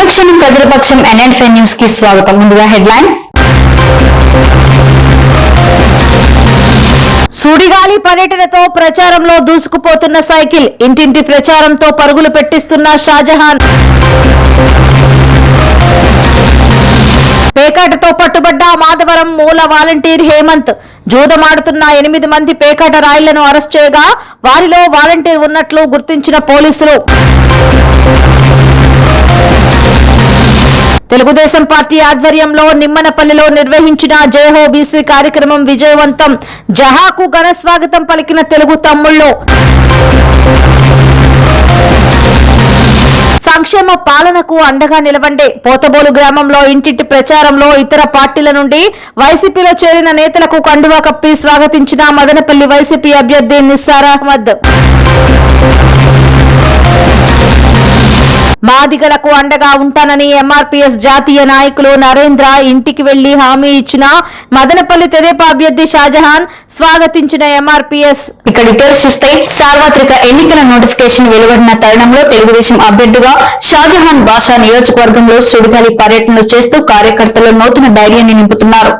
అనుక్షణం ప్రజలపక్షం NN five న్యూస్కి స్వాగతం. ముందుగా హెడ్లైన్స్. సుడిగాలి పర్యటనతో ప్రచారంలో దూసుకుపోతున్న సైకిల్ ఇంటింటి ప్రచారంతో పరుగులు పెట్టిస్తున్న షాజహాన్. పేకాటతో పట్టుబడ్డ మాధవరం మూల వాలంటీర్ హేమంత్. జూదమాడుతున్న ఎనిమిది మంది పేకాట రాయిలను అరెస్ట్ చేయగా వారిలో వాలంటీర్ ఉన్నట్లు గుర్తించిన పోలీసులు. తెలుగుదేశం పార్టీ ఆధ్వర్యంలో నిమ్మనపల్లిలో నిర్వహించిన జయహో బీసీ కార్యక్రమం విజయవంతం. జహాకు ఘన స్వాగతం పలికిన తెలుగు తమ్ముళ్ళు. సంక్షేమ పాలనకు అండగా నిలవండి. పోతబోలు గ్రామంలో ఇంటింటి ప్రచారంలో ఇతర పార్టీల నుండి వైసీపీలో చేరిన నేతలకు కండువా కప్పి స్వాగతించిన మదనపల్లి వైసీపీ అభ్యర్థి నిస్సార్ అహ్మద్. మాదిగలకు అండగా ఉంటానని ఎంఆర్పీఎస్ జాతీయ నాయకులు నరేంద్ర ఇంటికి వెళ్ళి హామీ ఇచ్చిన మదనపల్లి తెదేపా అభ్యర్థి షాజహాన్ స్వాగతించిన ఎంఆర్పీఎస్. ఇక డీటెయిల్స్ చూస్తే సార్వత్రిక ఎన్నికల నోటిఫికేషన్ వెలువడిన తరుణంలో తెలుగుదేశం అభ్యర్థిగా షాజహాన్ బాషా నియోజకవర్గంలో సుడిగాలి పర్యటనలు చేస్తూ కార్యకర్తలు నూతన ధైర్యాన్ని నింపుతున్నారు.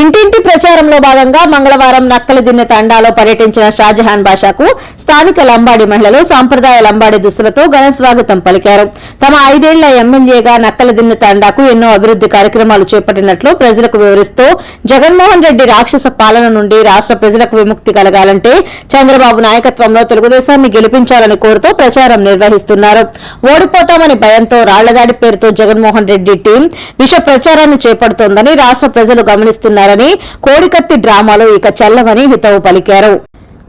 ఇంటింటి ప్రచారంలో భాగంగా మంగళవారం నక్కలదిన్నె తండాలో పర్యటించిన షాజహాన్ బాషాకు స్థానిక లంబాడి మహిళలు సాంప్రదాయ లంబాడి దుస్తులతో ఘన స్వాగతం పలికారు. తమ ఐదేళ్ళ ఎమ్మెల్యేగా నక్కలదిన్నె తండాకు ఎన్నో అభివృద్ధి కార్యక్రమాలు చేపట్టినట్లు ప్రజలకు వివరిస్తూ జగన్మోహన్ రెడ్డి రాక్షస పాలన నుండి రాష్ట్ర ప్రజలకు విముక్తి కలగాలంటే చంద్రబాబు నాయకత్వంలో తెలుగుదేశాన్ని గెలిపించాలని కోరుతూ ప్రచారం నిర్వహిస్తున్నారు. ఓడిపోతామని భయంతో రాళ్ళదాడి పేరుతో జగన్మోహన్ రెడ్డి టీం విష ప్రచారాన్ని చేపడుతోందని రాష్ట్ర ప్రజలు గమనిస్తున్నారు. చేస్తున్నారని కోడికత్తి డ్రామాలో ఇక చల్లవని హితవు పలికారు.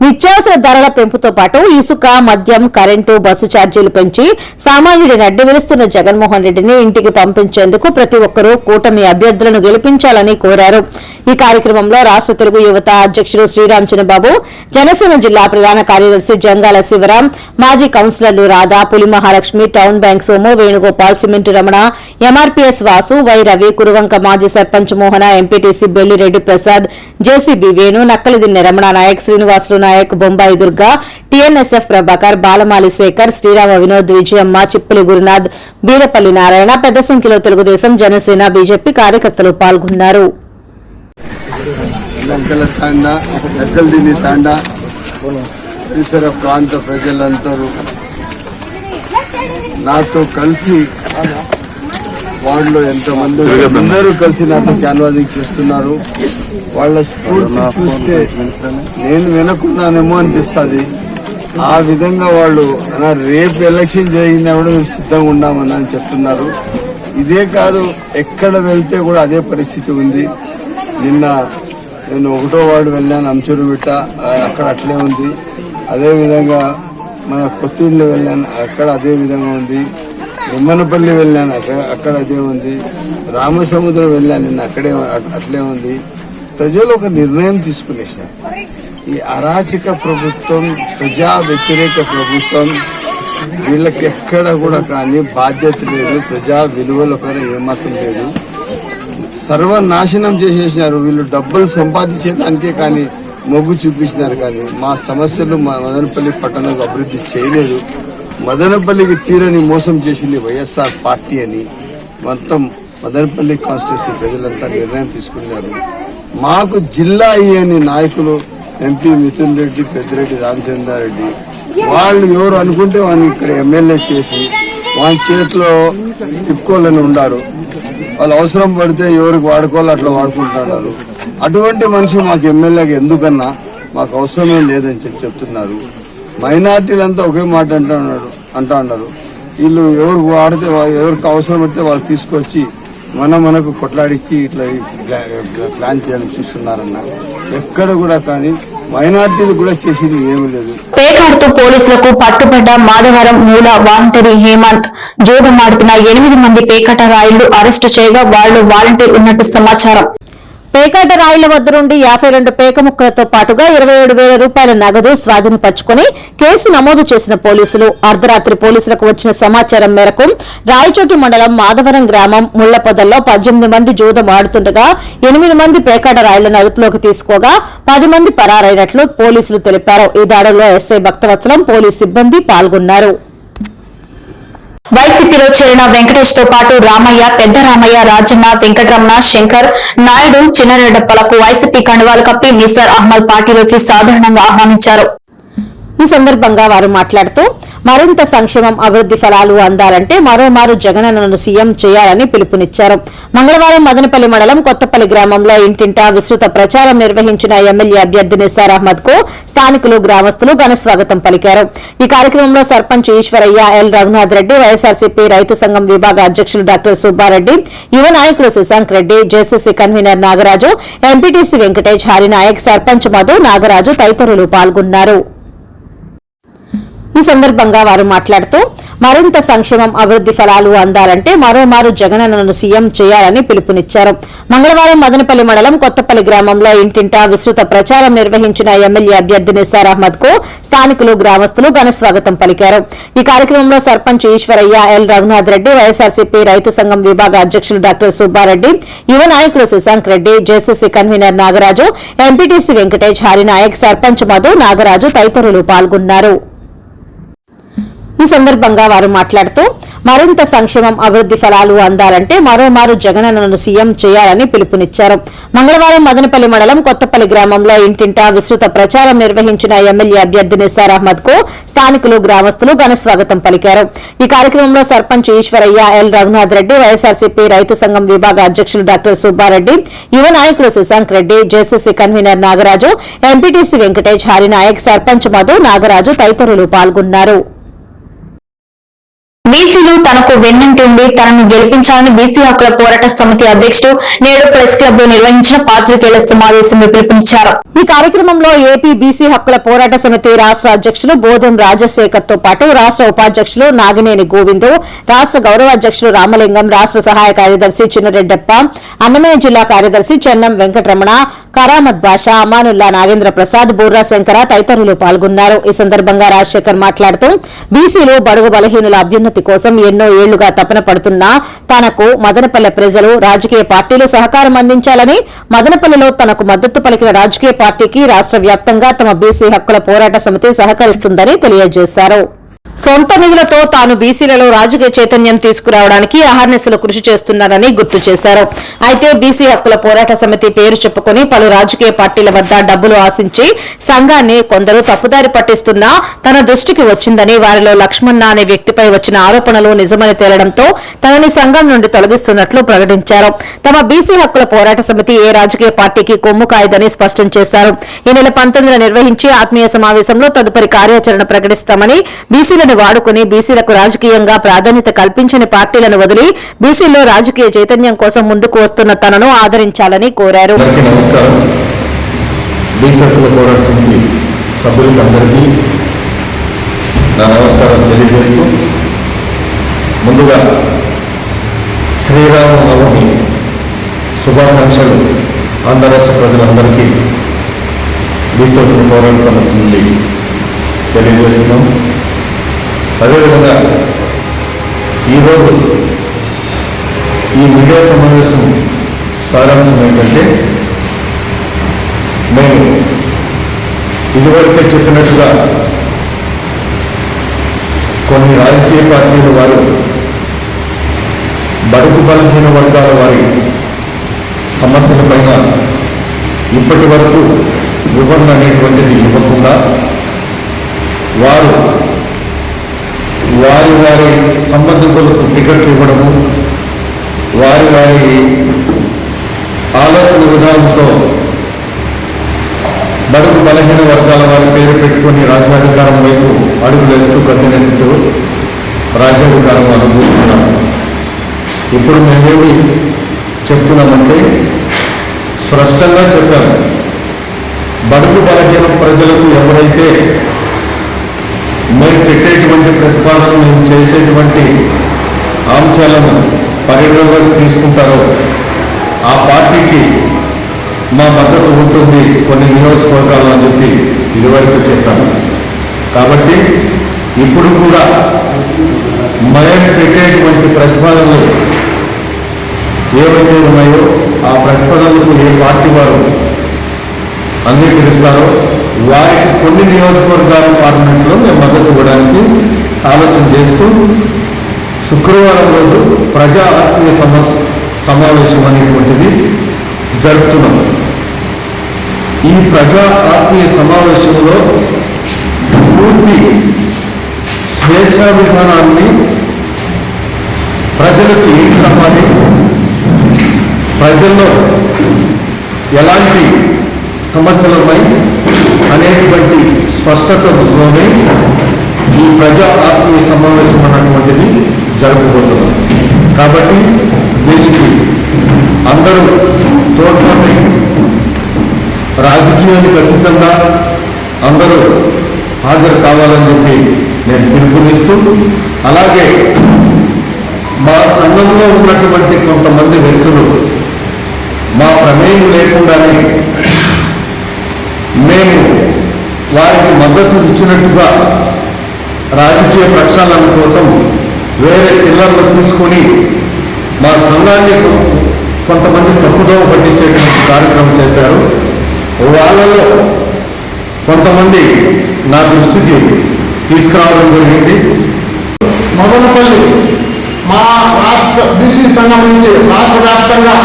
నిత్యావసర ధరల పెంపుతో పాటు ఇసుక మద్యం కరెంటు బస్సు ఛార్జీలు పెంచి సామాన్యుడిని అడ్డువిలుస్తున్న జగన్మోహన్ రెడ్డిని ఇంటికి పంపించేందుకు ప్రతి ఒక్కరూ కూటమి అభ్యర్థులను గెలిపించాలని కోరారు. ఈ కార్యక్రమంలో రాష్ట్ర తెలుగు యువత అధ్యక్షుడు శ్రీరామ్ చిన్నబాబు జనసేన జిల్లా ప్రధాన కార్యదర్శి జంగాల శివరాం మాజీ కౌన్సిలర్లు Radha Puli Mahalakshmi town bank Somu Venugopal cement Ramana MRPS Vasu Y Ravi Kuruvanka మాజీ sarpanch Mohana MPTC Bellireddy Prasad JCB Venu Nakkaladinne Ramana Nayak Srinivasulu Nayak Bombay Durga TNSF Prabhakar Balamali Shekar Srirama Vinod Vijayamma Chippuli Gurunath Beerapalli Narayana పెద్ద సంఖ్యలో Telugu Desam Janasena BJP కార్యకర్తలు పాల్గొన్నారు. లంకల తాండా పెద్దలదిని తాండా పరిసర ప్రాంత ప్రజలందరూ నాతో కలిసి వాళ్ళు ఎంతమంది అందరూ కలిసి నాతో క్యాన్వాసింగ్ చేస్తున్నారు. వాళ్ళ స్ఫూర్తి చూస్తే నేను వినకున్నానేమో అనిపిస్తుంది. ఆ విధంగా వాళ్ళు రేపు ఎలక్షన్ జరిగినా కూడా మేము సిద్ధంగా ఉన్నామని అని చెప్తున్నారు. ఇదే కాదు ఎక్కడ వెళ్తే కూడా అదే పరిస్థితి ఉంది. నిన్న నేను ఒకటో వార్డు వెళ్ళాను అంచురువిట్ట బిట్ట అక్కడ అట్లే ఉంది. అదేవిధంగా మన కొత్తూరులో వెళ్ళాను అక్కడ అదే విధంగా ఉంది. నిమ్మనపల్లి వెళ్ళాను అక్కడ అక్కడ అదే ఉంది. రామసముద్రం వెళ్ళాను నిన్న అక్కడే అట్- అట్లే ఉంది. ప్రజలు ఒక నిర్ణయం తీసుకునేసారు ఈ అరాచక ప్రభుత్వం ప్రజా వ్యతిరేక ప్రభుత్వం వీళ్ళకి ఎక్కడ కూడా కానీ బాధ్యత లేదు ప్రజా విలువల పైన ఏమాత్రం లేదు. సర్వనాశనం చేసేసినారు. వీళ్ళు డబ్బులు సంపాదించేదానికే కానీ మొగ్గు చూపించినారు కానీ మా సమస్యలు మా మదనపల్లి పట్టణంలో అభివృద్ధి చేయలేదు. మదనపల్లికి తీరని మోసం చేసింది వైఎస్ఆర్ పార్టీ అని మొత్తం మదనపల్లి కాన్స్టిట్యూన్సీ ప్రజలంతా నిర్ణయం తీసుకున్నారు. మాకు జిల్లా అయ్యని నాయకులు ఎంపీ మిథున్ రెడ్డి పెద్దిరెడ్డి రామచంద్రారెడ్డి వాళ్ళు ఎవరు అనుకుంటే వాడిని ఇక్కడ ఎమ్మెల్యే చేసి వాని చేతిలో తిప్పుకోవాలని ఉండారు వాళ్ళు అవసరం పడితే ఎవరికి వాడుకోవాలో అట్లా వాడుకుంటున్నారు అటువంటి మనిషి మాకు ఎమ్మెల్యేగా ఎందుకన్నా మాకు అవసరమే లేదని చెప్పి చెప్తున్నారు. మైనార్టీలంతా ఒకే మాట అంటున్నాడు అంటా ఉన్నారు. వీళ్ళు ఎవరికి వాడితే ఎవరికి అవసరం పడితే వాళ్ళు తీసుకొచ్చి మన మనకు కొట్లాడిచ్చి ఇట్లా ప్లాన్ చేయాలని చూస్తున్నారన్న. ఎక్కడ కూడా కానీ మైనార్టీలు కూడా ఏమీ లేదు. పేకాడుతూ పోలీసులకు పట్టుబడ్డ మాధవరం మూల వాలంటరీ హేమంత్. జూదమాడుతున్న ఎనిమిది మంది పేకాట రాయుళ్ళు అరెస్టు చేయగా వాళ్ళు వాలంటీర్ ఉన్నట్టు సమాచారం. పేకాట రాయిల వద్ద నుండి యాభై రెండు పేక ముక్కలతో పాటుగా ఇరవై ఏడు వేల రూపాయల నగదు స్వాధీనపరుచుకుని కేసు నమోదు చేసిన పోలీసులు. అర్ధరాత్రి పోలీసులకు వచ్చిన సమాచారం మేరకు రాయచోటి మండలం మాధవరం గ్రామం ముళ్ళపొదల్లో పద్దెనిమిది మంది జూదం ఆడుతుండగా ఎనిమిది మంది పేకాట రాయిలను అదుపులోకి తీసుకోగా పది మంది పరారైనట్లు పోలీసులు తెలిపారు. ఈ దాడుల్లో ఎస్ఐ భక్తవత్సలం పోలీస్ సిబ్బంది పాల్గొన్నారు. వైసీపీలో చేరిన వెంకటేష్తో పాటు రామయ్య పెద్ద రామయ్య రాజన్న వెంకటరమణ శంకర్ నాయుడు చిన్నరెడ్డప్పలకు వైసీపీ కండువాలు కప్పి నిసార్ అహ్మద్ పార్టీలోకి సాధారణంగా ఆహ్వానించారు. ఈ సందర్భంగా వారు మాట్లాడుతూ మరింత సంక్షేమం అభివృద్ధి ఫలాలు అందాలంటే మరోమారు జగనన్నను సీఎం చేయాలని పిలుపునిచ్చారు. మంగళవారం మదనపల్లి మండలం కొత్తపల్లి గ్రామంలో ఇంటింటా విస్తృత ప్రచారం నిర్వహించిన ఎమ్మెల్యే అభ్యర్థి నిసార్ అహ్మద్కు స్థానికులు గ్రామస్తులు ఘనస్వాగతం పలికారు. ఈ కార్యక్రమంలో సర్పంచ్ ఈశ్వరయ్య ఎల్. రఘునాథ్ రెడ్డి వైఎస్ఆర్సీపీ రైతు సంఘం విభాగ అధ్యక్షులు డాక్టర్ సుబ్బారెడ్డి యువ నాయకుడు Shashank Reddy JCC convener Nagaraju MPTC Venkatesh Harinayak sarpanch Madhu Nagaraju తదితరులు పాల్గొన్నారు. ఈ సందర్భంగా వారు మాట్లాడుతూ మరింత సంక్షేమం అభివృద్ధి ఫలాలు అందాలంటే మరోమారు జగనన్నను సీఎం చేయాలని పిలుపునిచ్చారు. మంగళవారం మదనపల్లి మండలం కొత్తపల్లి గ్రామంలో ఇంటింటా విస్తృత ప్రచారం నిర్వహించిన ఎమ్మెల్యే అభ్యర్థి నిస్సార్ అహ్మద్కు స్థానికులు గ్రామస్తులు ఘన స్వాగతం పలికారు. ఈ కార్యక్రమంలో సర్పంచ్ ఈశ్వరయ్య ఎల్. రఘునాథ్ రెడ్డి వైఎస్ఆర్సీపీ రైతు సంఘం విభాగ అధ్యక్షులు డాక్టర్ సుబ్బారెడ్డి యువ నాయకుడు Shashank Reddy JCC convener Nagaraju MPTC Venkatesh Harinayak sarpanch Madhu Nagaraju తదితరులు పాల్గొన్నారు. ఈ సందర్భంగా వారు మాట్లాడుతూ మరింత సంక్షేమం అభివృద్ధి ఫలాలు అందాలంటే మరోమారు జగనన్నను సీఎం చేయాలని పిలుపునిచ్చారు. మంగళవారం మదనపల్లి మండలం కొత్తపల్లి గ్రామంలో ఇంటింటా విస్తృత ప్రచారం నిర్వహించిన ఎమ్మెల్యే అభ్యర్థి నిసార్ అహ్మద్కు స్థానికులు గ్రామస్తులు ఘన స్వాగతం పలికారు. ఈ కార్యక్రమంలో సర్పంచ్ ఈశ్వరయ్య ఎల్ రఘునాథ్ రెడ్డి వైఎస్ఆర్సీపీ రైతు సంఘం విభాగ అధ్యక్షులు డాక్టర్ సుబ్బారెడ్డి యువ నాయకుడు Shashank Reddy JCC convener Nagaraju MPTC Venkatesh Harinayak sarpanch Madhu Nagaraju తదితరులు పాల్గొన్నారు. బీసీలు తనకు వెన్నంటుండి తనను గెలిపించాలని బీసీ హక్కుల పోరాట సమితి అధ్యక్షుడు నేడు ప్రెస్ క్లబ్లో నిర్వహించిన పాత్రికేయుల సమావేశంలో పిలుపునిచ్చారు. ఈ కార్యక్రమంలో ఏపీ బీసీ హక్కుల పోరాట సమితి రాష్ట్ర అధ్యక్షులు బోధం రాజశేఖర్తో పాటు రాష్ట్ర ఉపాధ్యక్షులు నాగినేని గోవిందు రాష్ట్ర గౌరవాధ్యక్షులు రామలింగం రాష్ట్ర సహాయ కార్యదర్శి చిన్నరెడ్డప్ప అన్నమయ్య జిల్లా కార్యదర్శి చెన్నం వెంకటరమణ కరామత్ బాషా అమానుల్లా నాగేంద్ర ప్రసాద్ బుర్రా శంకర తదితరులు పాల్గొన్నారు. ఈ సందర్భంగా రాజశేఖర్ మాట్లాడుతూ బీసీలు బడుగు బలహీనుల అభ్యున్నతి కోసం ఎన్నో ఏళ్ళుగా తపన పడుతున్నా తనకు మదనపల్లె ప్రజలు రాజకీయ పార్టీలు సహకారం అందించాలని మదనపల్లెలో తనకు మద్దతు పలికిన రాజకీయ పార్టీకి రాష్ట్ర వ్యాప్తంగా తమ బీసీ హక్కుల పోరాట సమితి సహకరిస్తుందని తెలియజేశారు. సొంత నిధులతో తాను బీసీలలో రాజకీయ చైతన్యం తీసుకురావడానికి అహర్నిశలు కృషి చేస్తున్నానని గుర్తు చేశారు. అయితే బీసీ హక్కుల పోరాట సమితి పేరు చెప్పుకుని పలు రాజకీయ పార్టీల వద్ద డబ్బులు ఆశించి సంఘాన్ని కొందరు తప్పుదారి పట్టిస్తున్నా తన దృష్టికి వచ్చిందని వారిలో లక్ష్మణ అనే వ్యక్తిపై వచ్చిన ఆరోపణలు నిజమని తేలడంతో తనని సంఘం నుండి తొలగిస్తున్నట్లు ప్రకటించారు. తమ బీసీ హక్కుల పోరాట సమితి ఏ రాజకీయ పార్టీకి కొమ్ము కాయదని స్పష్టం చేశారు. ఈ నెల పంతొమ్మిదిన నిర్వహించి ఆత్మీయ సమావేశంలో తదుపరి కార్యాచరణ ప్రకటిస్తామని బీసీలను వాడుకుని బీసీలకు రాజకీయంగా ప్రాధాన్యత కల్పించని పార్టీలను వదిలి బీసీల్లో రాజకీయ చైతన్యం కోసం ముందుకు వస్తున్న తనను ఆదరించాలని కోరారు. ముందుగా శ్రీరామ శుభాకాంక్షలు ఆంధ్ర రాష్ట్ర ప్రజలందరికీ బీసీ పోరాట తెలియజేస్తున్నాం. అదేవిధంగా ఈరోజు ఈ మీడియా సమావేశం సారాంశం ఏంటంటే మేము ఇదివరకే చెప్పినట్టుగా కొన్ని రాజకీయ పార్టీల వారు బడుగు బలహీన వర్గాల వారి సమస్యల పైన ఇప్పటి వరకు వివరణ అనేటువంటిది ఇవ్వకుండా వారు వారి వారి సంబంధికులకు టికెట్లు ఇవ్వడము వారి వారి ఆలోచన విధానంతో బడుగు బలహీన వర్గాల వారి పేరు పెట్టుకొని రాజ్యాధికారం వైపు అడుగులేస్తూ గద్దెనెత్తుతూ రాజ్యాధికారం అనుభవిస్తున్నాము ఇప్పుడు మేమేమి చెప్తున్నామంటే స్పష్టంగా చెప్పాము బడుగు బలహీన ప్రజలకు ఎవరైతే మీరు పెట్టేటువంటి ప్రతిపాదన మేము చేసేటువంటి అంశాలను పరిగణలోకి తీసుకుంటారో ఆ పార్టీకి మా మద్దతు ఉంటుంది కొన్ని నియోజకవర్గాలు అని చెప్పి ఇదివరకు చెప్పాను. కాబట్టి ఇప్పుడు కూడా మేము పెట్టేటువంటి ప్రతిపాదనలు ఏవైతే ఉన్నాయో ఆ ప్రతిపాదనలకు ఏ పార్టీ వారు అంగీకరిస్తారో వారికి కొన్ని నియోజకవర్గాల పార్లమెంట్లో మేము మద్దతు ఇవ్వడానికి ఆలోచన చేస్తూ శుక్రవారం రోజు ప్రజా ఆత్మీయ సమావేశం అనేటువంటిది జరుపుతున్నాం. ఈ ప్రజా ఆత్మీయ సమావేశంలో పూర్తి స్వేచ్ఛా విధానాన్ని ప్రజలకు ఏం కావాలి ప్రజల్లో ఎలాంటి సమస్యలపై ఉన్నాయి అనేటువంటి స్పష్టతలోనే ఈ ప్రజా ఆత్మీయ సమావేశం అన్నటువంటిది జరగబోతున్నాం కాబట్టి దీనికి అందరూ తోడ్పడి రాజకీయానికి అతీతంగా అందరూ హాజరు కావాలని చెప్పి నేను పిలుపునిస్తూ అలాగే మా సంఘంలో ఉన్నటువంటి కొంతమంది వ్యక్తులు మా ప్రమేయం లేకుండానే మేము వారికి మద్దతు ఇచ్చినట్టుగా రాజకీయ ప్రక్షాళన కోసం వేరే చిల్లర్లు తీసుకొని మా సంఘాన్ని కొంతమంది తప్పుదోవ పట్టించేటువంటి కార్యక్రమం చేశారు. వాళ్ళలో కొంతమంది నా దృష్టికి తీసుకురావడం జరిగింది. మదనపల్లి మా రాష్ట్ర బీసీ సంఘం నుంచి రాష్ట్ర వ్యాప్తంగా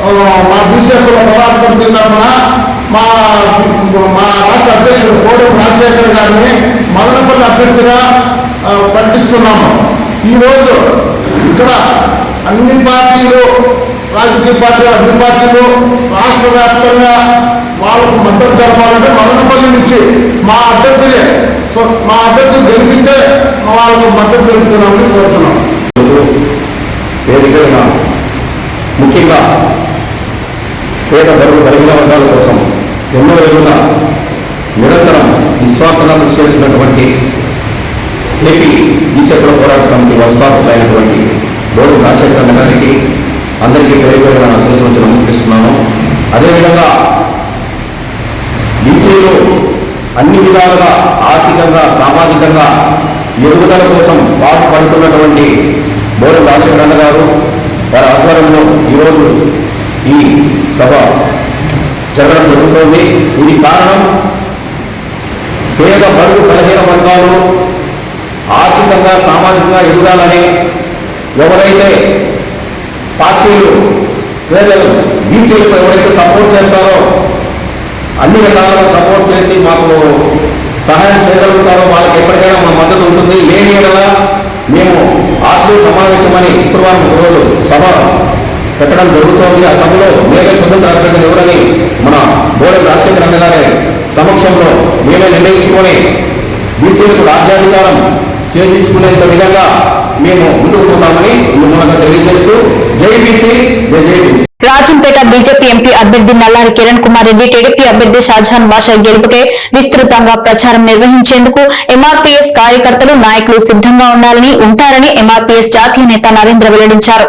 మా బీసీ హక్కుల పోరాట సమితి తరఫున మా మా రాష్ట్ర అధ్యక్షుడు కోడం రాజశేఖర్ గారిని మదనపల్లి అభ్యర్థిగా ప్రకటిస్తున్నాము. ఈరోజు ఇక్కడ అన్ని పార్టీలు రాజకీయ పార్టీలు అన్ని పార్టీలు రాష్ట్ర వ్యాప్తంగా వాళ్ళకు మద్దతు జరపాలంటే మదనపల్లి నుంచి మా అభ్యర్థిని సో మా అభ్యర్థిని గెలిపిస్తే వాళ్ళకు మద్దతు జరుగుతున్నామని కోరుతున్నాం. ముఖ్యంగా పేద బరువు బలహీన వర్గాల కోసం ఎన్నో ఏళ్ళుగా నిరంతరం నిస్వార్థంగా కృషి చేస్తున్నటువంటి ఏపీ ఈశ్వర పోరాట సమితి వ్యవస్థాపకులైనటువంటి బోడు రాజశేఖర గారికి అందరికీ పేరు పేరున నా శిరస్సు నమస్కరిస్తున్నాను. అదేవిధంగా బీసీలు అన్ని విధాలుగా ఆర్థికంగా సామాజికంగా ఎదుగుదల కోసం పాటుపడుతున్నటువంటి బోడు రాజశేఖర గారు వారి ఆధ్వర్యంలో ఈరోజు ఈ సభ జరగడం జరుగుతోంది. ఇది కారణం పేద బరువు బలహీన వర్గాలు ఆర్థికంగా సామాజికంగా ఎదగాలని ఎవరైతే పార్టీలు పేదలు బీసీలకు ఎవరైతే సపోర్ట్ చేస్తారో అన్ని రకాలుగా సపోర్ట్ చేసి మాకు సహాయం చేయగలుగుతారో వాళ్ళకి ఎప్పటికైనా మా మద్దతు ఉంటుంది. లేని ఎడల మేము ఆత్మీయ సమావేశమని శుక్రవారం రోజు సభ పెట్టడం జరుగుతోంది. ఆ సభలో మేమే స్వతంత్ర అభ్యర్థులు ఎవరని మన బోడె రాజశేఖర అన్న గారి సమక్షంలో మేమే నిర్ణయించుకొని బీసీలకు రాజ్యాధికారం చేయించుకునేంత విధంగా మేము ముందుకు పోతామని మూలంగా తెలియజేస్తూ జై బీసీ జై జై బీసీ. రాజంపేట బీజేపీ ఎంపీ అభ్యర్థి నల్లారి కిరణ్ కుమార్ రెడ్డి టీడీపీ అభ్యర్థి షాజహాన్ బాషా గెలుపుకే విస్తృతంగా ప్రచారం నిర్వహించేందుకు ఎంఆర్పీఎస్ కార్యకర్తలు నాయకులు సిద్ధంగా ఉండాలని ఉంటారని ఎంఆర్పీఎస్ జాతీయ నేత నరేంద్ర వెల్లడించారు.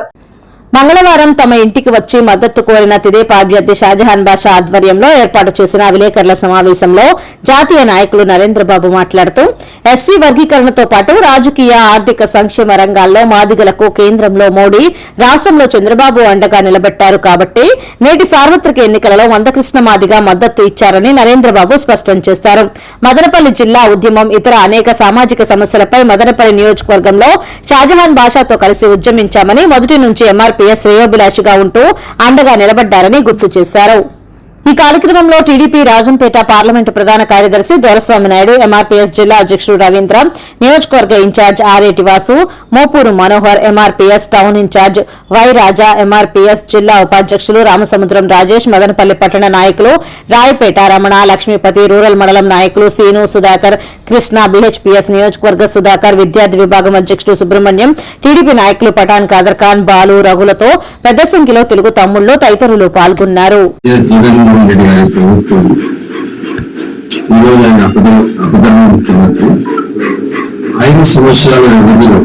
మంగళవారం తమ ఇంటికి వచ్చి మద్దతు కోరిన తెదేపా అభ్యర్థి షాజహాన్ బాషా ఆధ్వర్యంలో ఏర్పాటు చేసిన విలేకరుల సమావేశంలో జాతీయ నాయకులు నరేంద్రబాబు మాట్లాడుతూ ఎస్సీ వర్గీకరణతో పాటు రాజకీయ ఆర్థిక సంక్షేమ రంగాల్లో మాదిగలకు కేంద్రంలో మోడీ రాష్ట్రంలో చంద్రబాబు అండగా నిలబెట్టారు కాబట్టి నేటి సార్వత్రిక ఎన్నికలలో మందకృష్ణ మాదిగా మద్దతు ఇచ్చారని నరేంద్రబాబు స్పష్టం చేశారు. మదనపల్లి జిల్లా ఉద్యమం ఇతర అనేక సామాజిక సమస్యలపై మదనపల్లి నియోజకవర్గంలో షాజహాన్ బాషాతో కలిసి ఉద్యమించామని మొదటి నుంచి ఎంఆర్ ఎంఆర్పీఎస్ శ్రేయోభిలాషిగా ఉంటూ అండగా నిలబడ్డారని గుర్తు చేశారు. ఈ కార్యక్రమంలో టీడీపీ రాజంపేట పార్లమెంటు ప్రధాన కార్యదర్శి దొరస్వామి నాయుడు ఎంఆర్పీఎస్ జిల్లా అధ్యక్షుడు రవీంద్ర నియోజకవర్గ incharge R A T Vasu Mopuru Manohar MRPS town incharge Y Raja MRPS జిల్లా ఉపాధ్యక్షులు రామసముద్రం రాజేష్ మదనపల్లి పట్టణ నాయకులు రాయపేట రమణ లక్ష్మీపతి రూరల్ మండలం నాయకులు సీను సుధాకర్ కృష్ణ బీహెచ్పీఎస్ నియోజకవర్గ సుధాకర్ విద్యార్థి విభాగం అధ్యక్షుడు సుబ్రహ్మణ్యం టీడీపీ నాయకులు పఠాన్ ఖాదర్ ఖాన్ బాలు రఘులతో పెద్ద సంఖ్యలో తెలుగు తమ్ముళ్ళు తదితరులు పాల్గొన్నారు. ఐదు సంవత్సరాల వ్యవధిలో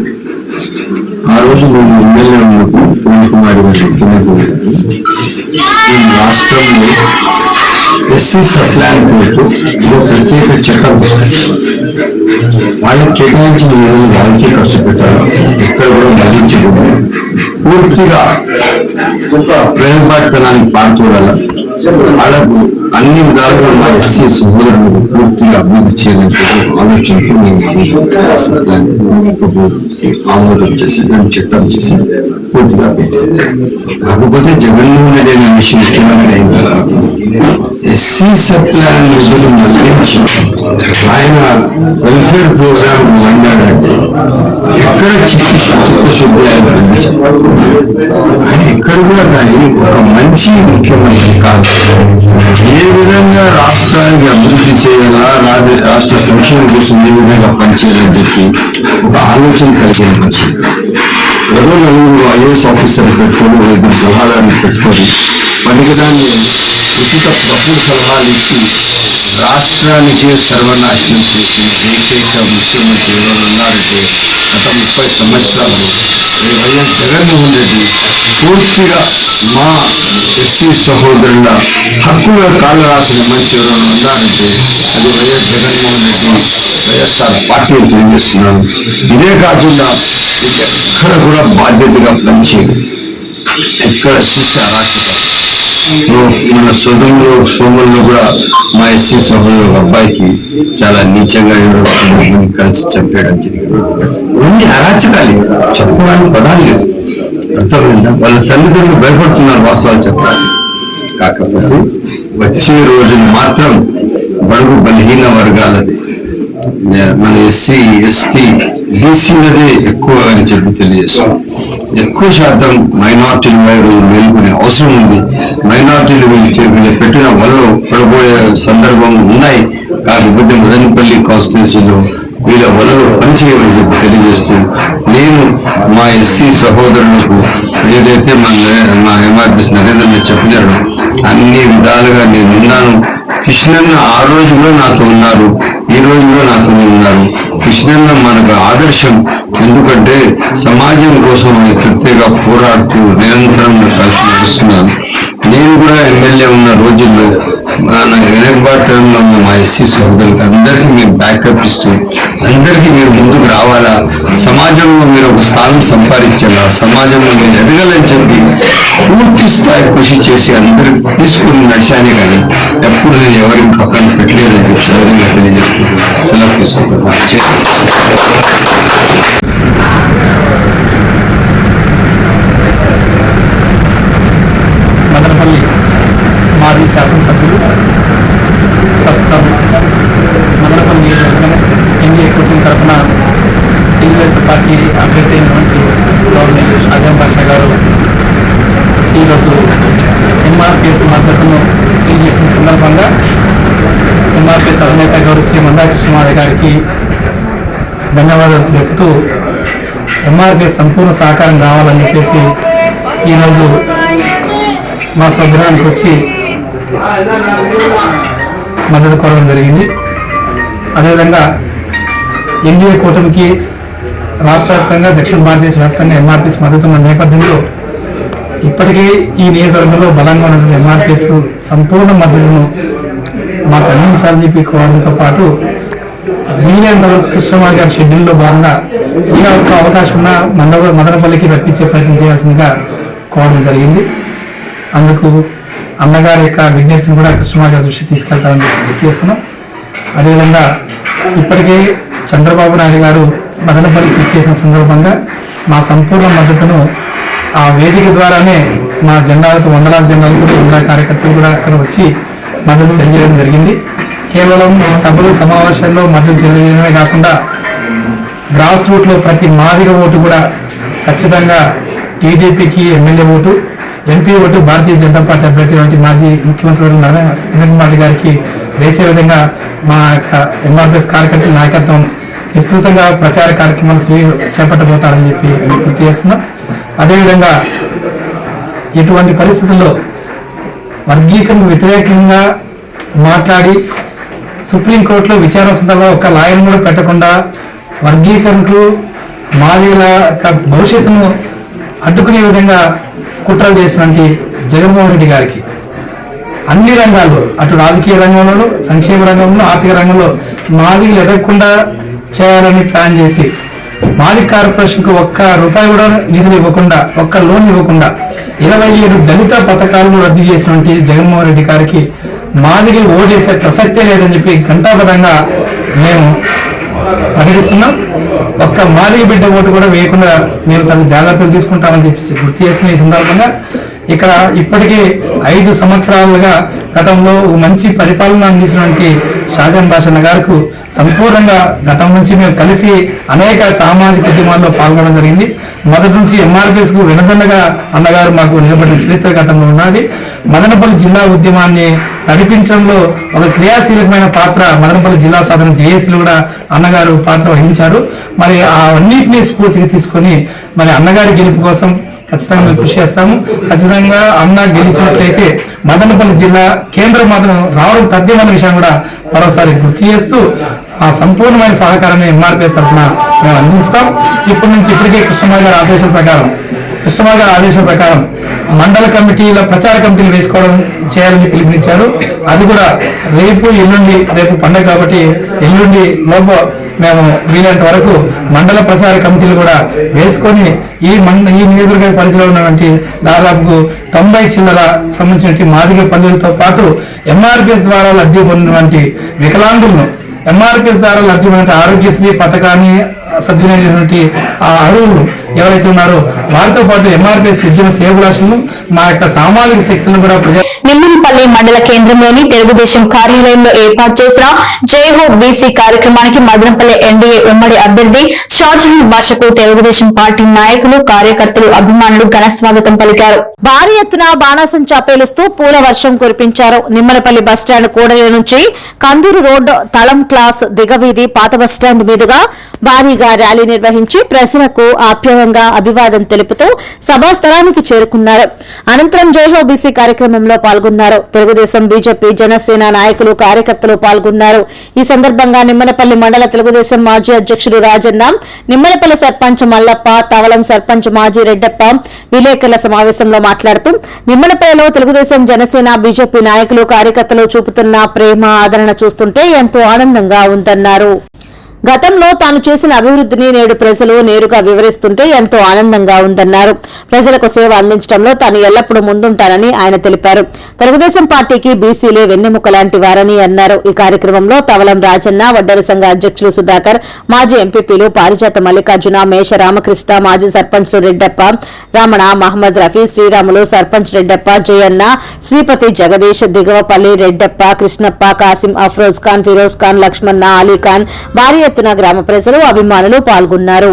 ఆ రోజు ఎమ్మెల్యే ఉన్నప్పుడు కిరణ్ కుమార్ గారు ముఖ్యమంత్రి ఈ రాష్ట్రంలో ఎస్సీ సప్లాన్ ఒక ప్రత్యేక చట్టం వాళ్ళకి కేటాయించిన నిధులు వాళ్ళకే ఖర్చు పెట్టారు. ఎక్కడ కూడా మరణించకూడదు పూర్తిగా ఒక ప్రేమపాటితనానికి పాల్చోడాల వాళ్ళకు అన్ని విధాలుగా మా ఎస్సీ సహోదరులను పూర్తిగా అభివృద్ధి చేయాలని చెప్పి ఆలోచనతో మేము ఆ రోజు మాస్టర్ ప్లాన్ ప్రపోజ్ చేసి ఆమోదం చేసి దాన్ని చట్టం చేసి పూర్తిగా కాకపోతే జగన్మోహన్ రెడ్డి అనే విషయం ముఖ్యమంత్రి అయిన తర్వాత ఎస్సీ సబ్ ప్లాన్ నిధులు మళ్ళించి ఆయన వెల్ఫేర్ ప్రోగ్రామ్ వండాడంటే ఎక్కడ చిత్త చిత్తశుద్ధి ఆయన కూడా కానీ ఒక మంచి ముఖ్యమంత్రి కాదు. ఏ విధంగా రాష్ట్రానికి అభివృద్ధి చేయాలా రాష్ట్ర సంక్షేమం కోసం ఏ విధంగా పనిచేయాలని చెప్పి ఒక ఆలోచన కలిగిన మనిషి ఎవరో నలుగురు ఐఏఎస్ ఆఫీసర్ పెట్టుకొని ఓ ఇద్దరు సలహాదారులు పెట్టుకొని పనికిదాన్ని ఉచిత తప్పుడు సలహాలు ఇచ్చి రాష్ట్రానికి సర్వనాశనం చేసిన ఏకైక ముఖ్యమంత్రి ఎవరు ఉన్నారంటే గత ముప్పై సంవత్సరాల్లో అది వైఎస్ జగన్మోహన్ రెడ్డి పూర్తిగా మా ఎస్సీ సహోదరుల హక్కుల కాలు రాసిన మనిషి ఎవరైనా ఉన్నారంటే అది YS Jaganmohan Reddy YSR party తెలియజేస్తున్నాను. ఇదే కాకుండా ఎక్కడ కూడా బాధ్యతగా పనిచేయదు ఎక్కడ చూస్తే అరాచకాలు సో మన సోదరులు సోముల్లో కూడా మా ఎస్సీ సోదరుడు ఒక అబ్బాయికి చాలా నీచంగా కలిసి చంపేయడం జరిగింది. ఉంది అరాచకాలు చెప్పడానికి పదాలు లేదు అర్థమైందా? వాళ్ళ తల్లిదండ్రులు భయపడుతున్నారు వాస్తవాలు చెప్పడానికి. కాకపోతే వచ్చే రోజులు మాత్రం బడుగు బలహీన వర్గాలది. మన ఎస్సీ ఎస్టీ బీసీలదే ఎక్కువ అని చెప్పి తెలియజేస్తాం ఎక్కువ శాతం మైనార్టీల వైపు మేలుకునే అవసరం ఉంది మైనార్టీలు వీళ్ళు పెట్టిన వల్ల పడబోయే సందర్భం ఉన్నాయి కాకపోతే మదనపల్లి కాన్స్టిట్యూన్సీలో వీళ్ళ వలలో పనిచేయమని చెప్పి తెలియజేస్తూ నేను మా ఎస్సీ సహోదరులకు ఏదైతే మా మా ఎంఆర్పిస్ నరేంద్ర గారు చెప్పినారో అన్ని విధాలుగా నేను విన్నాను కృష్ణన్న ఆ రోజు కూడా నాతో ఉన్నారు ఈ రోజులో నాకు నాతో ఉన్నారు. కృష్ణన్న మనకు ఆదర్శం. ఎందుకంటే సమాజం కోసం ప్రత్యేక పోరాడుతూ నిరంతరం కలిసి నడుస్తున్నాను. నేను కూడా ఎమ్మెల్యే ఉన్న రోజుల్లో మన వెనకబాటులో ఉన్న మా ఎస్సీ సోదరులకు అందరికీ మీరు బ్యాకప్ ఇస్తూ అందరికీ మీరు ముందుకు రావాలా? సమాజంలో మీరు ఒక స్థానం సంపాదించాలా? సమాజంలో మీరు ఎదగాలని చెప్పి పూర్తి స్థాయి కృషి చేసి అందరికి తీసుకుని నడిచానే కానీ ఎప్పుడు నేను ఎవరి పక్కన పెట్టలేదని చెప్పి సౌదర్యంగా తెలియజేస్తున్నాను సెలవు తీసుకుంటున్నాను చేస్తాను మదనపల్లి మాజీ శాసనసభ్యులు ప్రస్తుతం మండలం నియోజకవర్గం ఎన్డీఏ కుటుంబం తరఫున తెలుగుదేశం పార్టీ అభ్యర్థి అయినటువంటి గవర్నర్ అజం బాషా గారు ఈరోజు ఎంఆర్పిఎస్ మద్దతును తెలియజేసిన సందర్భంగా ఎంఆర్పిఎస్ అధినేత గౌరవ శ్రీ మందాకృష్ణమాధ గారికి ధన్యవాదాలు తెలుపుతూ ఎంఆర్పిఎస్ సంపూర్ణ సహకారం కావాలని చెప్పేసి ఈరోజు మా స్వగృహానికి వచ్చి మద్దతు కోరడం జరిగింది. అదేవిధంగా ఎన్డీఏ కూటమికి రాష్ట్ర వ్యాప్తంగా దక్షిణ భారతదేశ వ్యాప్తంగా ఎంఆర్పీఎస్ మద్దతు ఉన్న నేపథ్యంలో ఇప్పటికీ ఈ నియోజకవర్గంలో బలంగా ఉన్నటువంటి ఎంఆర్పీఎస్ సంపూర్ణ మద్దతును మాకు అందించాలని చెప్పి కోరడంతో పాటు వీలైనంత వరకు కృష్ణమార్ గారి షెడ్యూల్లో భాగంగా ఇలా ఒక్క అవకాశం ఉన్న మండవ మదనపల్లికి రప్పించే ప్రయత్నం చేయాల్సిందిగా కోరడం జరిగింది. అందుకు అన్నగారి యొక్క విజ్ఞప్తిని కూడా కృష్ణమార్ దృష్టి తీసుకెళ్తామని చెప్పి గుర్తు చేస్తున్నాం. అదేవిధంగా ఇప్పటికే చంద్రబాబు నాయుడు గారు మదనపల్లికి ఇచ్చేసిన సందర్భంగా మా సంపూర్ణ మద్దతును ఆ వేదిక ద్వారానే మా జెండాలతో వందలాది జెండాలతో వందల కార్యకర్తలు కూడా అక్కడ వచ్చి మద్దతు తెలియజేయడం జరిగింది. కేవలం సభలు సమావేశాల్లో మద్దతు తెలియజేయడమే కాకుండా గ్రాస్ రూట్లో ప్రతి మాదిగ ఓటు కూడా ఖచ్చితంగా టీడీపీకి MLA vote MP vote Bharatiya Janata party అభ్యర్థి వంటి మాజీ ముఖ్యమంత్రి నరేంద్ర మోడీ గారికి వేసే విధంగా మా యొక్క ఎంఆర్పిఎస్ కార్యకర్తల నాయకత్వం విస్తృతంగా ప్రచార కార్యక్రమాలు స్వీ- చేపట్టబోతారని చెప్పి మేము గుర్తు చేస్తున్నాం. అదేవిధంగా ఇటువంటి పరిస్థితుల్లో వర్గీకరణకు వ్యతిరేకంగా మాట్లాడి సుప్రీంకోర్టులో విచారణ సందర్భంగా ఒక లాయర్ని కూడా పెట్టకుండా వర్గీకరణకు మాదిల యొక్క భవిష్యత్తును అడ్డుకునే విధంగా కుట్రలు చేసినటువంటి జగన్మోహన్ రెడ్డి గారికి. అన్ని రంగాల్లో అటు రాజకీయ రంగంలోనూ సంక్షేమ రంగంలో ఆర్థిక రంగంలో మాదిగలు ఎదగకుండా చేయాలని ప్లాన్ చేసి మాది కార్పొరేషన్కు ఒక్క రూపాయి కూడా నిధులు ఇవ్వకుండా ఒక్క లోన్ ఇవ్వకుండా ఇరవై ఏడు దళిత పథకాలను రద్దు చేసినటువంటి జగన్మోహన్ రెడ్డి గారికి మాదిరి ఓటేసే ప్రసక్తే లేదని చెప్పి ఘంటాపథంగా మేము ప్రకటిస్తున్నాం ఒక్క మాదిరి బిడ్డ ఓటు కూడా వేయకుండా మేము తగు జాగ్రత్తలు తీసుకుంటామని చెప్పేసి గుర్తు చేస్తున్న ఈ సందర్భంగా ఇక్కడ ఇప్పటికే ఐదు సంవత్సరాలుగా గతంలో మంచి పరిపాలన అందించినటువంటి షాజాన్ భాషన్న గారికి సంపూర్ణంగా గతం నుంచి మేము కలిసి అనేక సామాజిక ఉద్యమాల్లో పాల్గొనడం జరిగింది. మొదటి నుంచి ఎంఆర్పిఎస్కు వెనదండగా అన్నగారు మాకు నిలబడిన చరిత్ర గతంలో ఉన్నది. మదనపల్లి జిల్లా ఉద్యమాన్ని నడిపించడంలో ఒక క్రియాశీలకమైన పాత్ర మదనపల్లి జిల్లా సాధన జేఏసీలు కూడా అన్నగారు పాత్ర వహించారు. మరి ఆ అన్నింటినీ స్ఫూర్తిగా తీసుకొని మరి అన్నగారి గెలుపు కోసం ఖచ్చితంగా మేము కృషి చేస్తాము. ఖచ్చితంగా అన్న గెలిచినట్లయితే మదనపల్లి జిల్లా కేంద్రం మాత్రం రావడం తథ్యమైన విషయం కూడా మరోసారి గుర్తు చేస్తూ ఆ సంపూర్ణమైన సహకారాన్ని ఎంఆర్పీఎస్ తరఫున మేము అందిస్తాం. ఇప్పటి నుంచి ఇప్పటికే కృష్ణమాయ గారి ఆదేశాల ప్రకారం కృష్ణమాయ గారి ప్రకారం మండల కమిటీల ప్రచార కమిటీలు వేసుకోవడం చేయాలని పిలుపునిచ్చారు. అది కూడా రేపు ఎల్లుండి రేపు పండగ కాబట్టి ఎల్లుండి లోపు మేము వీలైనంత వరకు మండల ప్రచార కమిటీలు కూడా వేసుకొని ఈ మండ ఈ నియోజకవర్గ పరిధిలో ఉన్నటువంటి దాదాపు తొంభై చిల్లర సంబంధించిన మాదిగ పల్లెలతో పాటు ఎంఆర్పిఎస్ ద్వారా లబ్ధి పొందినటువంటి వికలాంగులను ఎంఆర్పిఎస్ ద్వారా లభ్యమైన ఆరోగ్యశ్రీ పథకాన్ని సద్వినియోగించినటువంటి ఆ అరువులు ఎవరైతే ఉన్నారో వారితో పాటు ఎంఆర్పిఎస్ ఉద్యమ శ్రేయభిలాషులను మా యొక్క సామాజిక శక్తులను కూడా ప్రజా తాడేపల్లి మండల కేంద్రంలోని తెలుగుదేశం కార్యాలయంలో ఏర్పాటు చేసిన జై బీసీ కార్యక్రమానికి మదనపల్లి ఎన్డీఏ ఉమ్మడి అభ్యర్థి షాజహాన్ భాషకు తెలుగుదేశం పార్టీ నాయకులు కార్యకర్తలు అభిమానులు ఘన స్వాగతం పలికారు. భారీ ఎత్తున బాణాసంచా పేలుస్తూ పూల వర్షం కురిపించారు. నిమ్మలపల్లి బస్టాండ్ కూడలి నుంచి కందూరు రోడ్డు తలం క్లాస్ దిగవీధి పాత బస్టాండ్ మీదుగా భారీగా ర్యాలీ నిర్వహించి ప్రజలకు ఆప్యాయంగా అభివాదం తెలుపుతూ సభాస్థలానికి చేరుకున్నారు. అనంతరం జైహో బీసీ కార్యక్రమంలో పాల్గొన్నారు. తెలుగుదేశం బీజేపీ జనసేన నాయకులు కార్యకర్తలు పాల్గొన్నారు. ఈ సందర్భంగా నిమ్మలపల్లి మండల తెలుగుదేశం మాజీ అధ్యక్షుడు రాజన్న నిమ్మలపల్లి సర్పంచ్ మల్లప్ప తవలం సర్పంచ్ మాజీ రెడ్డప్ప విలేకరుల సమావేశంలో మాట్లాడుతూ నిమ్మలపల్లిలో తెలుగుదేశం జనసేన బీజేపీ నాయకులు కార్యకర్తలు చూపుతున్న ప్రేమ ఆదరణ చూస్తుంటే ఎంతో ఆనందంగా ఉందన్నారు. గతంలో తాను చేసిన అభివృద్ధిని నేడు ప్రజలు నేరుగా వివరిస్తుంటే ఎంతో ఆనందంగా ఉందన్నారు. ప్రజలకు సేవ అందించడంలో తాను ఎల్లప్పుడూ ముందుంటానని ఆయన తెలిపారు. తెలుగుదేశం పార్టీకి బీసీలే వెన్నెముక లాంటి వారని అన్నారు. ఈ కార్యక్రమంలో తవలం రాజన్న వడ్డెర సంఘ అధ్యక్షులు సుధాకర్ మాజీ ఎంపీపీలు పారిజాత మల్లికార్జున మేష రామకృష్ణ మాజీ సర్పంచ్లు రెడ్డప్ప రమణ మహమ్మద్ రఫీ శ్రీరాములు సర్పంచ్ రెడ్డప్ప జయన్న శ్రీపతి జగదీష్ దిగవపల్లి రెడ్డప్ప కృష్ణప్ప కాసిం అఫ్రోజ్ ఖాన్ ఫిరోజ్ ఖాన్ లక్ష్మణ అలీఖాన్ భారీ ఎత్తున గ్రామ ప్రజలు అభిమానులు పాల్గొన్నారు.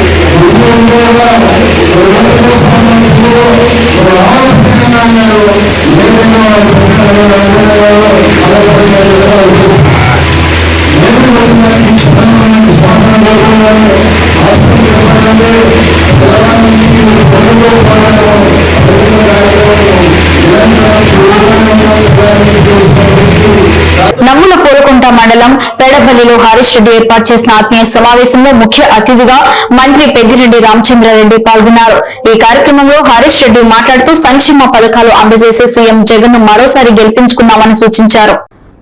సంస్థలలో నేను నమ్ముల కోరుకుంట మండలం పెడబల్లిలో హరీష్ రెడ్డి ఏర్పాటు చేసిన ఆత్మీయ సమావేశంలో ముఖ్య అతిథిగా మంత్రి పెద్దిరెడ్డి రామచంద్రారెడ్డి పాల్గొన్నారు. ఈ కార్యక్రమంలో హరీష్ రెడ్డి మాట్లాడుతూ సంక్షేమ పథకాలు అందజేసే సీఎం జగన్ మరోసారి గెలిపించుకున్నామని సూచించారు.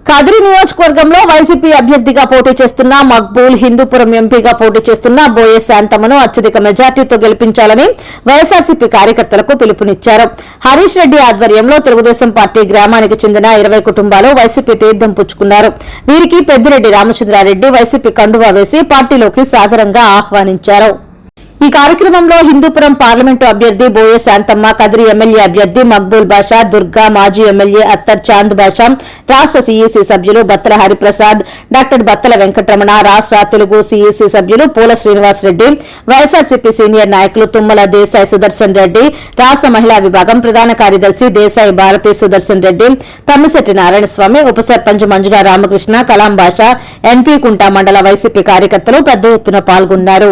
కదిరి నియోజకవర్గంలో వైసీపీ అభ్యర్థిగా పోటీ చేస్తున్న మక్బూల్ హిందూపురం ఎంపీగా పోటీ చేస్తున్న బోయే శాంతమ్మను అత్యధిక మెజార్టీతో గెలిపించాలని వైఎస్ఆర్సీపీ కార్యకర్తలకు పిలుపునిచ్చారు. హరీష్ రెడ్డి ఆధ్వర్యంలో తెలుగుదేశం పార్టీ గ్రామానికి చెందిన ఇరవై కుటుంబాలు వైసీపీ తీర్థం పుచ్చుకున్నారు. వీరికి పెద్దిరెడ్డి రామచంద్రారెడ్డి వైసీపీ కండువా వేసి పార్టీలోకి సాదరంగా ఆహ్వానించారు. ఈ కార్యక్రమంలో హిందూపురం పార్లమెంటు అభ్యర్థి బోయే శాంతమ్మ కదిరి ఎమ్మెల్యే అభ్యర్థి మక్బూల్ బాషా దుర్గా మాజీ ఎమ్మెల్యే అత్తర్ చాంద్ బాషా రాష్ట సీఈసీ సభ్యులు బత్తల హరిప్రసాద్ డాక్టర్ బత్తల వెంకటరమణ రాష్ట తెలుగు సీఈసీ సభ్యులు పూల శ్రీనివాస్ రెడ్డి వైఎస్ఆర్సీపీ సీనియర్ నాయకులు తుమ్మల దేశాయ్ సుదర్శన్ రెడ్డి రాష్ట మహిళా విభాగం ప్రధాన కార్యదర్శి దేశాయి భారతి సుదర్శన్ రెడ్డి తమ్మిశెట్టి నారాయణస్వామి ఉప సర్పంచ్ మంజుల రామకృష్ణ కలాం బాషా ఎన్పీ కుంటా మండల వైసీపీ కార్యకర్తలు పెద్ద ఎత్తున పాల్గొన్నారు.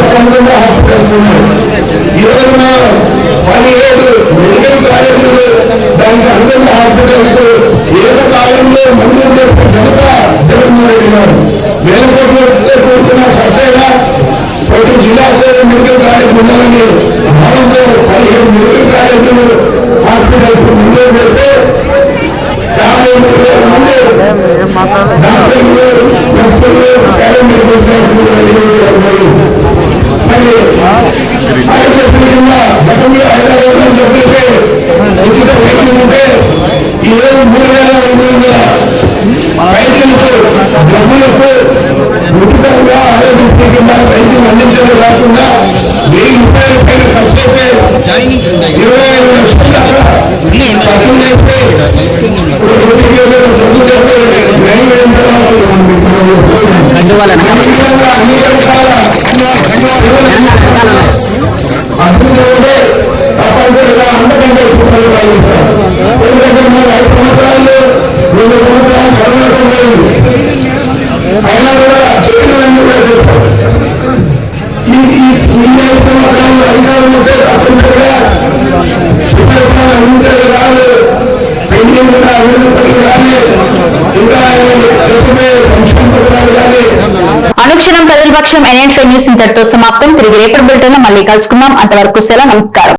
పదకొండు హాస్పిటల్స్ ఈ రోజున పదిహేడు మెడికల్ కాలేజీలు దానికి అనుబంధ హాస్పిటల్స్ ఏక కాలంలో మంజూరు చేసిన ఘనత జగన్మోహన్ రెడ్డి గారు వేల కోట్లతో కూడుకున్న ఖర్చైనా ప్రతి జిల్లాలో మెడికల్ కాలేజ్ ఉండాలని భావంతో పదిహేడు మెడికల్ కాలేజీలు హాస్పిటల్స్ మంజూరు చేస్తే యాభై మూడు వేల మంది డాక్టర్లు నర్సులు పారామెడికల్ స్టాఫ్లు చెప్పేసి ఉచిత వైద్యం ఉంటే ఈ రోజు మూడు వేల ఐదు వందల న్యూస్ ఇంతటితో సమాప్తం తిరిగి రేపటి బులెటిన్ మళ్ళీ కలుసుకుందాం. అంతవరకు సెలవు నమస్కారం.